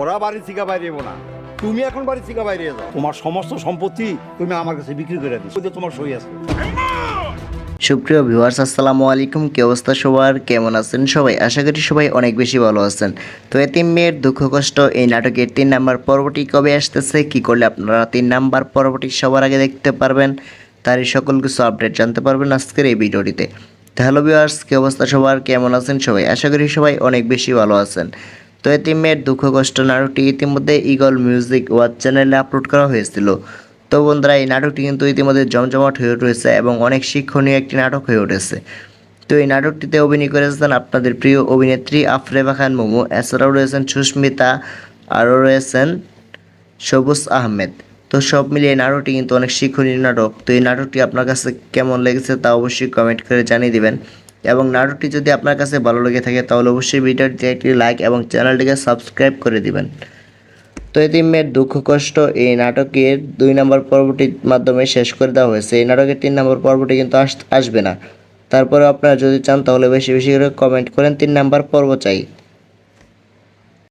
ওরা বাড়ি থেকে বাইরে যাব না। তুমি এখন বাড়ি থেকে বাইরে যাও। তোমার সমস্ত সম্পত্তি তুমি আমার কাছে বিক্রি করে দিচ্ছ তোমার সই আছে। সুপ্রিয় ভিউয়ার্স, আসসালামু আলাইকুম। কি অবস্থা সবার? কেমন আছেন সবাই? আশা করি সবাই অনেক বেশি ভালো আছেন। তো এতিম মেয়ের দুঃখ কষ্ট এই নাটকের তিন নাম্বার পর্বটি কবে আসতেছে, কি করলে আপনারা তিন নাম্বার পর্বটি সবার আগে দেখতে পারবেন তারই সকল কিছু আপডেট জানতে পারবেন আজকের এই ভিডিওটিতে। হ্যালো ভিউয়ার্স, কি অবস্থা সবার? কেমন আছেন সবাই? আশা করি সবাই অনেক বেশি ভালো আছেন। তো এতিম মেয়ের দুঃখ, কষ্ট, নাটকটি ইতিমধ্যে ইগল মিউজিক ওয়াচ চ্যানেলে আপলোড করা হয়েছিল। তো বন্ধুরা, এই নাটকটি কিন্তু ইতিমধ্যে জমজমাট হয়ে উঠেছে এবং অনেক শিক্ষণীয় একটি নাটক হয়ে উঠেছে। তো এই নাটকটিতে অভিনয় করেছেন আপনাদের প্রিয় অভিনেত্রী আফরেবা খান মোমো, এছাড়াও রয়েছেন সুস্মিতা, আরও রয়েছেন সবুজ আহমেদ। তো সব মিলিয়ে এই নাটকটি কিন্তু অনেক শিক্ষণীয় নাটক। তো এই নাটকটি আপনার কাছে কেমন লেগেছে তা অবশ্যই কমেন্ট করে জানিয়ে দিবেন। এবং নাটকটি যদি আপনার কাছে ভালো লেগে থাকে, তাহলে অবশ্যই ভিডিওটিতে একটি লাইক এবং চ্যানেলটিকে সাবস্ক্রাইব করে দিবেন। তো মেয়ের দুঃখ, কষ্ট, এই নাটকের দুই নম্বর পর্বটির মাধ্যমে শেষ করে দেওয়া হয়েছে। এই নাটকের তিন নম্বর পর্বটি কিন্তু আস- আসবে না। তারপরে আপনারা যদি চান, তাহলে বেশি বেশি করে কমেন্ট করেন। তিন নম্বর পর্ব চাই।